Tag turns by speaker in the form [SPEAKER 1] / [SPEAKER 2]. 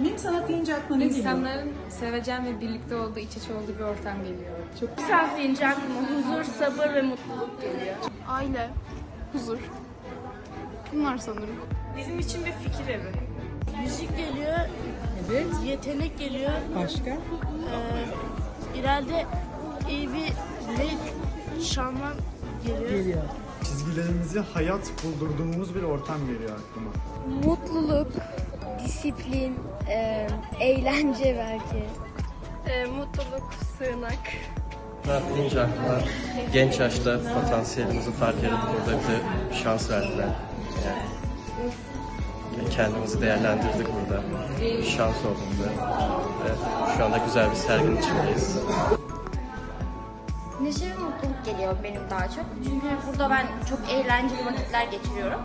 [SPEAKER 1] Mim sanat deyince aklına ne geliyor?
[SPEAKER 2] İnsanların sevecen ve birlikte olduğu, iç içe olduğu bir ortam geliyor. Çok
[SPEAKER 3] Sanat deyince aklıma huzur, sabır ve mutluluk geliyor.
[SPEAKER 4] Aile, huzur. Bunlar sanırım.
[SPEAKER 3] Bizim için bir fikir evi. Müzik geliyor,
[SPEAKER 1] Evet.
[SPEAKER 3] yetenek geliyor.
[SPEAKER 1] Başka?
[SPEAKER 3] Ee, ileride iyi bir ne şanlan geliyor.
[SPEAKER 1] Geliyor.
[SPEAKER 5] Çizgilerimizi hayat buldurduğumuz bir ortam geliyor aklıma.
[SPEAKER 6] Mutluluk, disiplin, e, eğlence belki.
[SPEAKER 3] mutluluk, sığınak.
[SPEAKER 7] Deyince aklıma genç yaşta potansiyelimizi fark edip burada bize şans verdiler. Yani kendimizi değerlendirdik burada. Bir şans oldu bize. Ve şu anda güzel bir serginin içindeyiz.
[SPEAKER 8] Neşe ve mutluluk geliyor benim daha çok. Çünkü burada ben çok eğlenceli vakitler geçiriyorum.